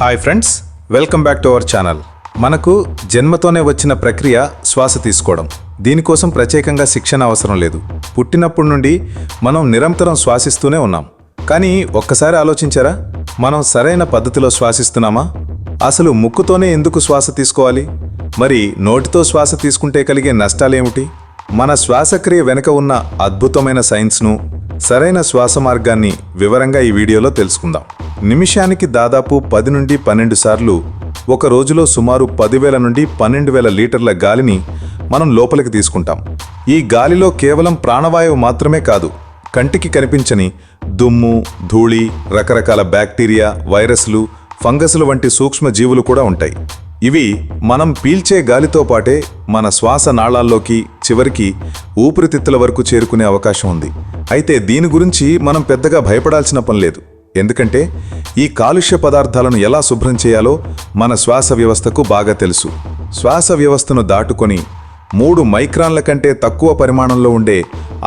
Hi friends welcome back to our channel. మనకు జన్మతోనే వచ్చిన ప్రక్రియ శ్వాస తీసుకోవడం. దీనికోసం ప్రత్యేకంగా శిక్షణ అవసరం లేదు. పుట్టినప్పటి నుండి మనం నిరంతరం శ్వాసిస్తూనే ఉన్నాం. కానీ ఒక్కసారి ఆలోచించారా? మనం సరైన పద్ధతిలో శ్వాసిస్తున్నామా? అసలు ముక్కుతోనే ఎందుకు శ్వాస తీసుకోవాలి? మరి నోటితో శ్వాస తీసుకుంటే కలిగే నష్టాలేమిటి? మన శ్వాసక్రియ వెనుక ఉన్న అద్భుతమైన సైన్స్ను సరైన శ్వాస మార్గాన్ని వివరంగా ఈ వీడియోలో తెలుసుకుందాం. నిమిషానికి దాదాపు పది నుండి పన్నెండు సార్లు ఒక రోజులో సుమారు పదివేల నుండి పన్నెండు వేల లీటర్ల గాలిని మనం లోపలికి తీసుకుంటాం. ఈ గాలిలో కేవలం ప్రాణవాయువు మాత్రమే కాదు కంటికి కనిపించని దుమ్ము ధూళి రకరకాల బ్యాక్టీరియా వైరస్లు ఫంగస్లు వంటి సూక్ష్మజీవులు కూడా ఉంటాయి. ఇవి మనం పీల్చే గాలితో పాటే మన శ్వాస నాళాల్లోకి చివరికి ఊపిరితిత్తుల వరకు చేరుకునే అవకాశం ఉంది. అయితే దీని గురించి మనం పెద్దగా భయపడాల్సిన పని లేదు. ఎందుకంటే ఈ కాలుష్య పదార్థాలను ఎలా శుభ్రం చేయాలో మన శ్వాస వ్యవస్థకు బాగా తెలుసు. శ్వాస వ్యవస్థను దాటుకొని మూడు మైక్రాన్ల కంటే తక్కువ పరిమాణంలో ఉండే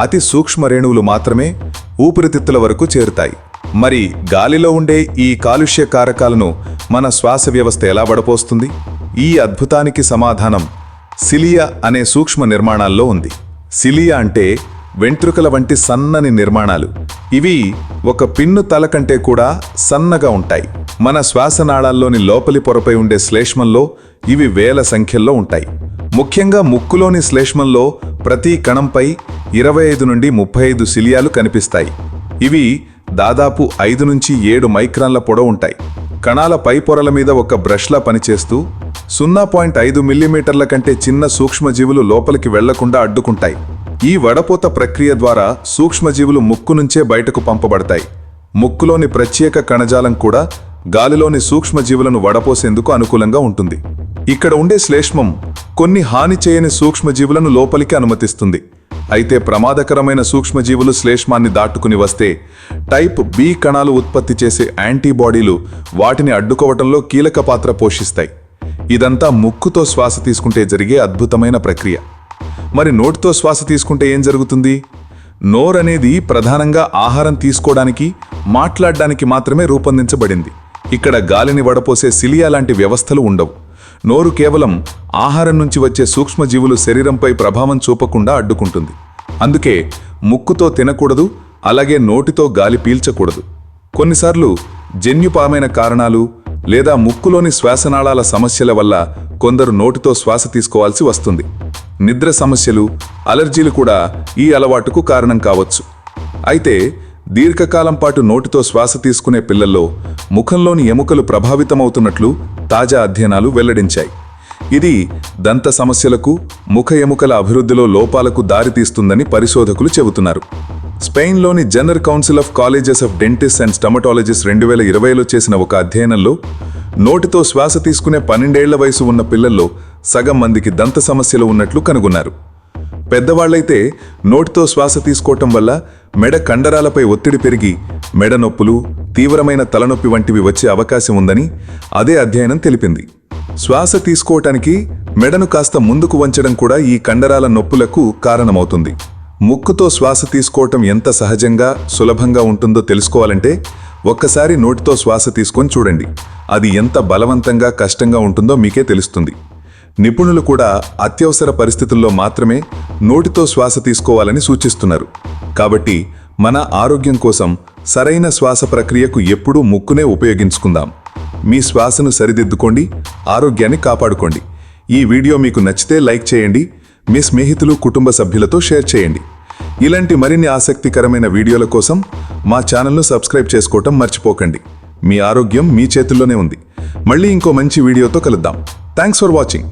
అతి సూక్ష్మ రేణువులు మాత్రమే ఊపిరితిత్తుల వరకు చేరుతాయి. మరి గాలిలో ఉండే ఈ కాలుష్య కారకాలను మన శ్వాస వ్యవస్థ ఎలా వడపోస్తుంది? ఈ అద్భుతానికి సమాధానం సిలియా అనే సూక్ష్మ నిర్మాణాల్లో ఉంది. సిలియా అంటే వెంట్రుకల వంటి సన్నని నిర్మాణాలు. ఇవి ఒక పిన్ను తల కంటే కూడా సన్నగా ఉంటాయి. మన శ్వాసనాళాల్లోని లోపలి పొరపై ఉండే శ్లేష్మంలో ఇవి వేల సంఖ్యల్లో ఉంటాయి. ముఖ్యంగా ముక్కులోని శ్లేష్మంలో ప్రతి కణంపై ఇరవై ఐదు నుండి ముప్పై ఐదు సిలియాలు కనిపిస్తాయి. ఇవి దాదాపు ఐదు నుంచి ఏడు మైక్రాన్ల పొడవు ఉంటాయి. కణాల పై పొరల మీద ఒక బ్రష్లా పనిచేస్తూ సున్నా పాయింట్ ఐదు మిల్లీమీటర్ల కంటే చిన్న సూక్ష్మజీవులు లోపలికి వెళ్ళకుండా అడ్డుకుంటాయి. ఈ వడపోత ప్రక్రియ ద్వారా సూక్ష్మజీవులు ముక్కు నుంచే బయటకు పంపబడతాయి. ముక్కులోని ప్రత్యేక కణజాలం కూడా గాలిలోని సూక్ష్మజీవులను వడపోసేందుకు అనుకూలంగా ఉంటుంది. ఇక్కడ ఉండే శ్లేష్మం కొన్ని హాని చేయని సూక్ష్మజీవులను లోపలికి అనుమతిస్తుంది. అయితే ప్రమాదకరమైన సూక్ష్మజీవులు శ్లేష్మాన్ని దాటుకుని వస్తే టైప్ బి కణాలు ఉత్పత్తి చేసే యాంటీబాడీలు వాటిని అడ్డుకోవటంలో కీలక పాత్ర పోషిస్తాయి. ఇదంతా ముక్కుతో శ్వాస తీసుకుంటే జరిగే అద్భుతమైన ప్రక్రియ. మరి నోటితో శ్వాస తీసుకుంటే ఏం జరుగుతుంది? నోర్ అనేది ప్రధానంగా ఆహారం తీసుకోవడానికి మాట్లాడడానికి మాత్రమే రూపొందించబడింది. ఇక్కడ గాలిని వడపోసే సిలియా లాంటి వ్యవస్థలు ఉండవు. నోరు కేవలం ఆహారం నుంచి వచ్చే సూక్ష్మజీవులు శరీరంపై ప్రభావం చూపకుండా అడ్డుకుంటుంది. అందుకే ముక్కుతో తినకూడదు అలాగే నోటితో గాలి పీల్చకూడదు. కొన్నిసార్లు జన్యుపామైన కారణాలు లేదా ముక్కులోని శ్వాసనాళాల సమస్యల వల్ల కొందరు నోటితో శ్వాస తీసుకోవాల్సి వస్తుంది. నిద్ర సమస్యలు అలర్జీలు కూడా ఈ అలవాటుకు కారణం కావచ్చు. అయితే దీర్ఘకాలం పాటు నోటితో శ్వాస తీసుకునే పిల్లల్లో ముఖంలోని ఎముకలు ప్రభావితమవుతున్నట్లు తాజా అధ్యయనాలు వెల్లడించాయి. ఇది దంత సమస్యలకు ముఖ ఎముకల అభివృద్ధిలో లోపాలకు దారితీస్తుందని పరిశోధకులు చెబుతున్నారు. స్పెయిన్లోని general council of colleges of dentist and stomatologist రెండు వేల ఇరవైలో చేసిన ఒక అధ్యయనంలో నోటితో శ్వాస తీసుకునే పన్నెండేళ్ళ వయసు ఉన్న పిల్లల్లో సగం మందికి దంత సమస్యలు ఉన్నట్లు కనుగొన్నారు. పెద్దవాళ్ళైతే నోటితో శ్వాస తీసుకోవటం వల్ల మెడ కండరాలపై ఒత్తిడి పెరిగి మెడ నొప్పులు తీవ్రమైన తలనొప్పి వంటివి వచ్చే అవకాశం ఉందని అదే అధ్యయనం తెలిపింది. శ్వాస తీసుకోవటానికి మెడను కాస్త ముందుకు వంచడం కూడా ఈ కండరాల నొప్పులకు కారణమవుతుంది. ముక్కుతో శ్వాస తీసుకోవటం ఎంత సహజంగా సులభంగా ఉంటుందో తెలుసుకోవాలంటే ఒక్కసారి నోటితో శ్వాస తీసుకొని చూడండి. అది ఎంత బలవంతంగా కష్టంగా ఉంటుందో మీకే తెలుస్తుంది. నిపుణులు కూడా అత్యవసర పరిస్థితుల్లో మాత్రమే నోటితో శ్వాస తీసుకోవాలని సూచిస్తున్నారు. కాబట్టి మన ఆరోగ్యం కోసం సరైన శ్వాస ప్రక్రియకు ఎప్పుడూ ముక్కునే ఉపయోగించుకుందాం. మీ శ్వాసను సరిదిద్దుకోండి ఆరోగ్యాన్ని కాపాడుకోండి. ఈ వీడియో మీకు నచ్చితే లైక్ చేయండి మీ స్నేహితులు కుటుంబ సభ్యులతో షేర్ చేయండి. ఇలాంటి మరిన్ని ఆసక్తికరమైన వీడియోల కోసం మా ఛానల్ను సబ్స్క్రైబ్ చేసుకోవటం మర్చిపోకండి. మీ ఆరోగ్యం మీ చేతుల్లోనే ఉంది. మళ్ళీ ఇంకో మంచి వీడియోతో కలుద్దాం. Thanks for watching